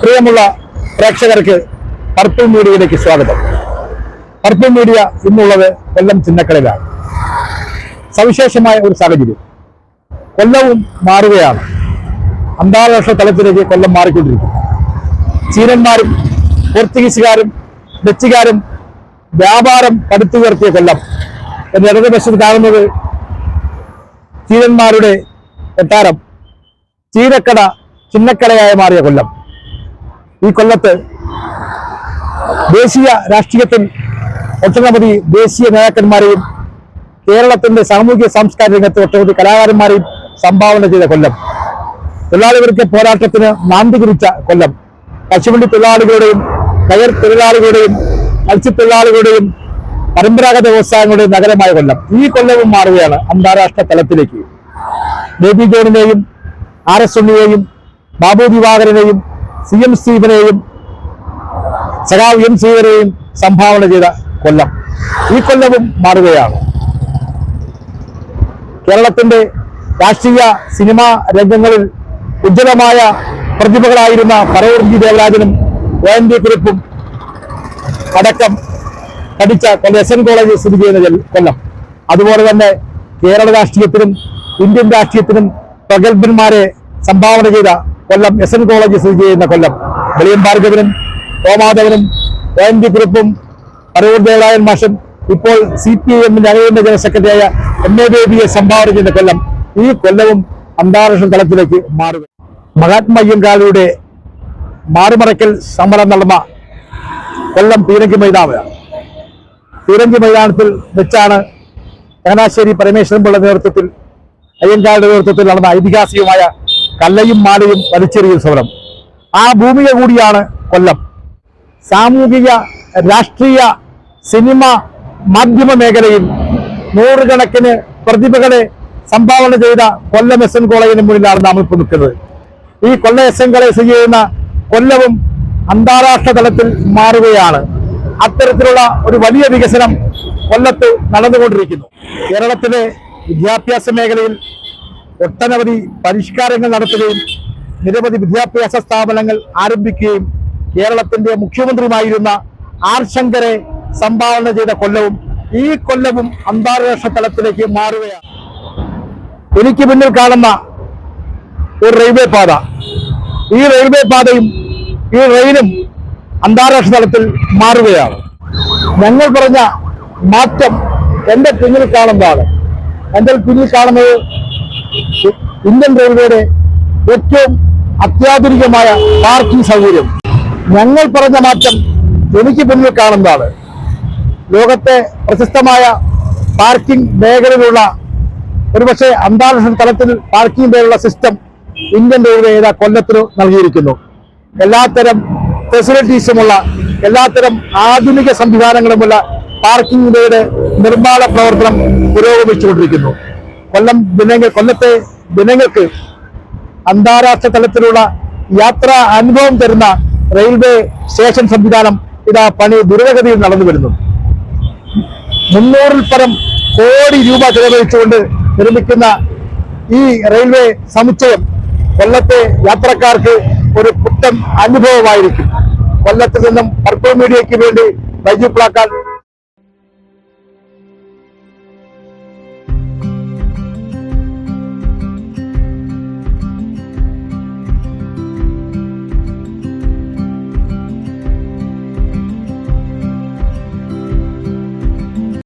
പ്രിയമുള്ള പ്രേക്ഷകർക്ക് പർപ്പിൾ മീഡിയയിലേക്ക് സ്വാഗതം. പർപ്പിൾ മീഡിയ ഇന്നുള്ളത് കൊല്ലം ചിന്നക്കടയിലാണ് സവിശേഷമായ ഒരു സാഹചര്യം. കൊല്ലവും മാറുകയാണ്. അന്താരാഷ്ട്ര തലത്തിലേക്ക് കൊല്ലം മാറിക്കൊണ്ടിരിക്കുന്നു. ചീനന്മാരും പോർച്ചുഗീസുകാരും ഡച്ചുകാരും വ്യാപാരം പടുത്തുയർത്തിയ കൊല്ലം എന്റെ ഇടതുവശത്ത് കാണുന്നത് ചീനന്മാരുടെ കൊട്ടാരം ചീനക്കട ചിന്നക്കടയായി മാറിയ കൊല്ലം. ഈ കൊല്ലത്ത് ദേശീയ രാഷ്ട്രീയത്തിൽ ഒട്ടനവധി ദേശീയ നേതാക്കന്മാരെയും കേരളത്തിന്റെ സാമൂഹ്യ സാംസ്കാരിക രംഗത്ത് ഒട്ടനവധി കലാകാരന്മാരെയും സംഭാവന ചെയ്ത കൊല്ലം. തൊഴിലാളികൾക്ക് പോരാട്ടത്തിന് നാന്തി കുറിച്ച കൊല്ലം. കശുവണ്ടി തൊഴിലാളികളുടെയും കയർ തൊഴിലാളികളുടെയും മത്സ്യത്തൊഴിലാളികളുടെയും പരമ്പരാഗത വ്യവസായങ്ങളുടെയും നഗരമായ കൊല്ലം. ഈ കൊല്ലവും മാറുകയാണ് അന്താരാഷ്ട്ര തലത്തിലേക്ക്. ബേബി ജോണിനെയും ആർ എസ് ഉണ്ണിയെയും ബാബു ദിവാകരനെയും സി എം സ്റ്റീഫനെയും സഖാവ് എം സ്റ്റീഫനെയും സംഭാവന ചെയ്ത കൊല്ലം. ഈ കൊല്ലവും മാറുകയാണ്. കേരളത്തിന്റെ രാഷ്ട്രീയ സിനിമാ രംഗങ്ങളിൽ ഉജ്ജ്വലമായ പ്രതിഭകളായിരുന്ന പറവൂർ ജി ദേവരാജനും ഒ എൻ ഡി കുറിപ്പും അടക്കം പഠിച്ച എസ് എൻ കോളേജ് സ്ഥിതി ചെയ്യുന്ന കൊല്ലം. അതുപോലെ തന്നെ കേരള രാഷ്ട്രീയത്തിനും ഇന്ത്യൻ രാഷ്ട്രീയത്തിനും പ്രഗത്ഭന്മാരെ സംഭാവന ചെയ്ത കൊല്ലം എസ് എൻ കോളേജ് സ്ഥിതി ചെയ്യുന്ന കൊല്ലം. വെളിയം ഭാർഗവനും ഓമാധവനും ഒ എൻ ഡി കുറിപ്പും പറവൂർ ദേവരായൻ മാഷൻ ഇപ്പോൾ സി പി ഐ എമ്മിന്റെ അണിയന്റെ ജനറൽ സെക്രട്ടറിയായ എം എ ബേബിയെ സംഭാവന ചെയ്ത കൊല്ലം ഈ കൊല്ലവും അന്താരാഷ്ട്ര തലത്തിലേക്ക് മാറുക. മഹാത്മാ അയ്യങ്കാളിയുടെ മാറുമറയ്ക്കൽ സമരം നടന്ന കൊല്ലം പീരങ്കി മൈതാനമാണ് പീരങ്കി മൈതാനത്തിൽ വെച്ചാണ് ചങ്ങനാശ്ശേരി പരമേശ്വരൻ പിള്ള നേതൃത്വത്തിൽ അയ്യങ്കാളുടെ നേതൃത്വത്തിൽ നടന്ന ഐതിഹാസികമായ കല്ലയും മാലയും വലിച്ചെറിയ സ്വരം ആ ഭൂമിക കൂടിയാണ് കൊല്ലം. സാമൂഹിക രാഷ്ട്രീയ സിനിമ മാധ്യമ മേഖലയിൽ നൂറുകണക്കിന് പ്രതിഭകളെ സംഭാവന ചെയ്ത കൊല്ലം എസ് എൻ കോളേജിന് മുന്നിലാണ് നാം ഇപ്പോൾ നിൽക്കുന്നത്. ഈ കൊല്ലം എസ് എൻ കോളേജ് സ്ഥിതി ചെയ്യുന്ന കൊല്ലവും അന്താരാഷ്ട്ര തലത്തിൽ മാറുകയാണ്. അത്തരത്തിലുള്ള ഒരു വലിയ വികസനം കൊല്ലത്ത് നടന്നുകൊണ്ടിരിക്കുന്നു. കേരളത്തിലെ വിദ്യാഭ്യാസ മേഖലയിൽ ഒട്ടനവധി പരിഷ്കാരങ്ങൾ നടത്തുകയും നിരവധി വിദ്യാഭ്യാസ സ്ഥാപനങ്ങൾ ആരംഭിക്കുകയും കേരളത്തിന്റെ മുഖ്യമന്ത്രിയുമായിരുന്ന ആർ ശങ്കരെ സംഭാവന ചെയ്ത കൊല്ലവും ഈ കൊല്ലവും അന്താരാഷ്ട്ര തലത്തിലേക്ക് മാറുകയാണ്. എനിക്ക് മുന്നിൽ കാണുന്ന ഒരു റെയിൽവേ പാത. ഈ റെയിൽവേ പാതയും ഈ റെയിലും അന്താരാഷ്ട്ര തലത്തിൽ മാറുകയാണ്. ഞങ്ങൾ പറഞ്ഞ മാറ്റം എന്റെ പിന്നിൽ കാണുന്നതാണ്. എന്റെ പിന്നിൽ കാണുന്നത് ഇന്ത്യൻ റെയിൽവേയുടെ ഏറ്റവും അത്യാധുനികമായ പാർക്കിംഗ് സൗകര്യം. ഞങ്ങൾ പറഞ്ഞ മാറ്റം എനിക്ക് മുന്നിൽ കാണുന്നതാണ്. ലോകത്തെ പ്രശസ്തമായ പാർക്കിംഗ് മേഖലയിലുള്ള ഒരുപക്ഷെ അന്താരാഷ്ട്ര തലത്തിൽ പാർക്കിംഗ് മേഖലയുള്ള സിസ്റ്റം ഇന്ത്യൻ റെയിൽവേ ഏതാ കൊല്ലത്തിന് നൽകിയിരിക്കുന്നു. എല്ലാത്തരം ഫെസിലിറ്റീസുമുള്ള എല്ലാത്തരം ആധുനിക സംവിധാനങ്ങളുമുള്ള പാർക്കിംഗിന്റെ നിർമ്മാണ പ്രവർത്തനം പുരോഗമിച്ചുകൊണ്ടിരിക്കുന്നു. കൊല്ലം ജനങ്ങൾ കൊല്ലത്തെ ജനങ്ങൾക്ക് അന്താരാഷ്ട്ര തലത്തിലുള്ള യാത്രാ അനുഭവം തരുന്ന റെയിൽവേ സ്റ്റേഷൻ സംവിധാനം ഇതാ പണി ദുരിതഗതിയിൽ നടന്നു വരുന്നു. മുന്നൂറിൽ പരം കോടി രൂപ ചെലവഴിച്ചുകൊണ്ട് നിർമ്മിക്കുന്ന ഈ റെയിൽവേ സമുച്ചയം കൊല്ലത്തെ യാത്രക്കാർക്ക് ഒരു പുത്തൻ അനുഭവമായിരിക്കും. കൊല്ലത്ത് നിന്നും പർപ്പിൾ മീഡിയയ്ക്ക് വേണ്ടി ബൈജു പ്ലാക്കാൻ